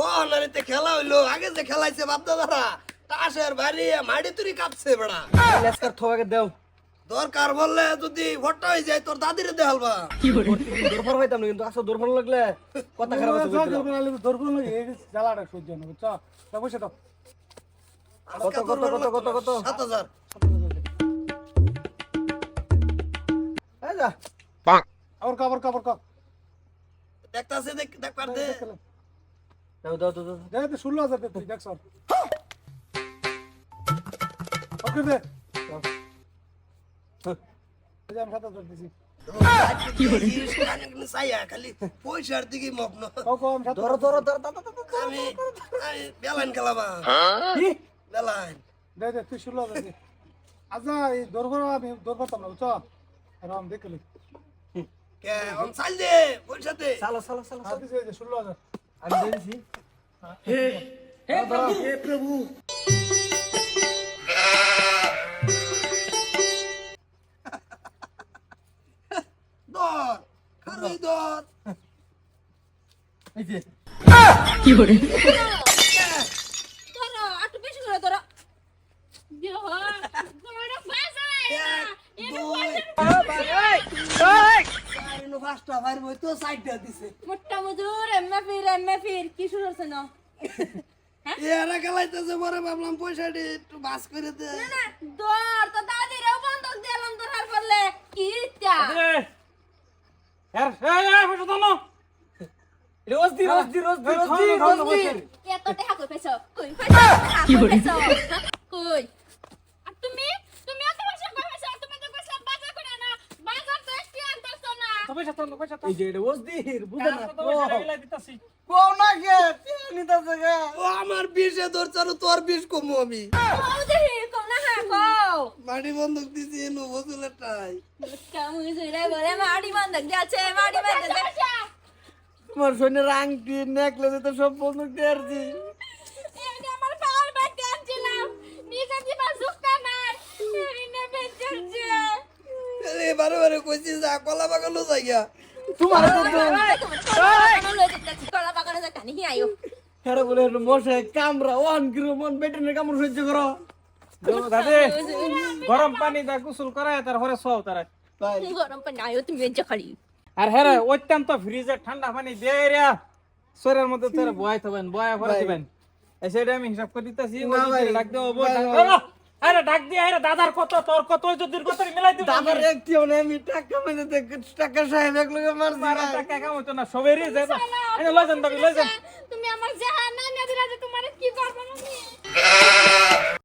পহনারিতে খেলা হইল আগে যে খেলাইছে বাপ দাদারা তাসের বাড়ি মাড়ি তুরি কাঁপছে বেড়া। লেসকার থোয়াকে দেও। দরকার বললে যদি ফটো হয়ে যায় তোর দাদিরে দেখালবা দরবার হইতাম না কিন্তু আসলে দরবার লাগলে কথা খারাপ আছে বুঝতে জ্বালাটা সহ্য না বুঝছ বসে দাও কত কত কত কত কত? সাত হাজার। এই যা। আবার কাবার কাবার কাপ দেখতাছে দেখ দেখ পার দে দাও দাও দাও দাও। দেখ ষোলো হাজার দে তুই দেখ সর ওকে দে। আমি সাত হাজার দিছি। পয়সার দিকে মগ্ন ধরো ধরো ধরো ধরো, ধরো, ধরো। আমি বেলাইন খেলাবা কি? বেলাইন। দে দে তুই ষোলো হাজার দে। আচ্ছা এই দরবার আমি দরবার না বুঝছ? রাম দেখলি কে? অন চাল দে পয়সা দে। চালো চালো চালো হাত দিছে এই যে হে প্রভু। আমি দিয়েছি দর খালি দর এই যে। ধরো একটু বেশি করে ধরো দেহ তোমার বাজায় চারিনো পাঁচটা বাইর বই তো সাইডটা দিছে। মোট্টা মজুর এমএ ফির এমএ ফির কি শুরু হচ্ছে না? এরা খেলাইতেছে পরে ভাবলাম পয়সাটি একটু বাস করে দে। না না দর তো দাদিরেও বন্ধক দিলাম তোর হার করলে। কি ইত্যা রোজ দি রোজ দি রোজ দি রোজ দি রোজ দি এত টাকা কই পেছো কই পেছো কই পেছো কই আর তুমি তুমি এত পয়সা কই পেছো তুমি তো কইছো বাজার করে না বাজার তো একটু আনতেছ না পয়সা তো পয়সা তো এই যে রোজ দি বুঝে না। না কে? নিতাছে কে? ও আমার বিষে ধরছে তোর বিষ কমু আমি। হ্যাঁ মাটি বন্ধক দিছি এনু বসুলের টাই বলে মাড়ি বন্ধক যাচ্ছে বন্ধক যাচ্ছে তোমার সোনের আংটি নেকলেস তো সব বন্ধ দিয়েছি বারে বারে কইছি যা কলা বাগানো যাইয়া তোমার তো কলা বাগানে যা কানি আইও হেরে বলে মশাই কামরা ওয়ান কিলো মন বেটেনের কামড় সহ্য করো। দাদে গরম পানি দা গোসল করায় তারপরে সব তারা। তাই। গরম পানি আইও তুমি বেঞ্চ খালি আর হ্যাঁ রে, অত্যন্ত ফ্রিজে ঠান্ডা পানি দিয়ে রে। শরীরের মধ্যে তোরা বয় থবেন বয়া ভরে দিবেন। এই সেটা আমি হিসাব করে দিতেছি না ভাই, আরে ডাক দিয়ে আরে দাদার কত তোর কত ওই যদি কত মিলাই দিব? দাদার একটি হলে আমি টাকা মেনে টাকা সাহেব এক লগে মার ভাই। টাকা কামাইতো না সবেরই যায় এই লই যান দাবি লজন তুমি আমার জাহান না দিলা তোমার কি করব আমি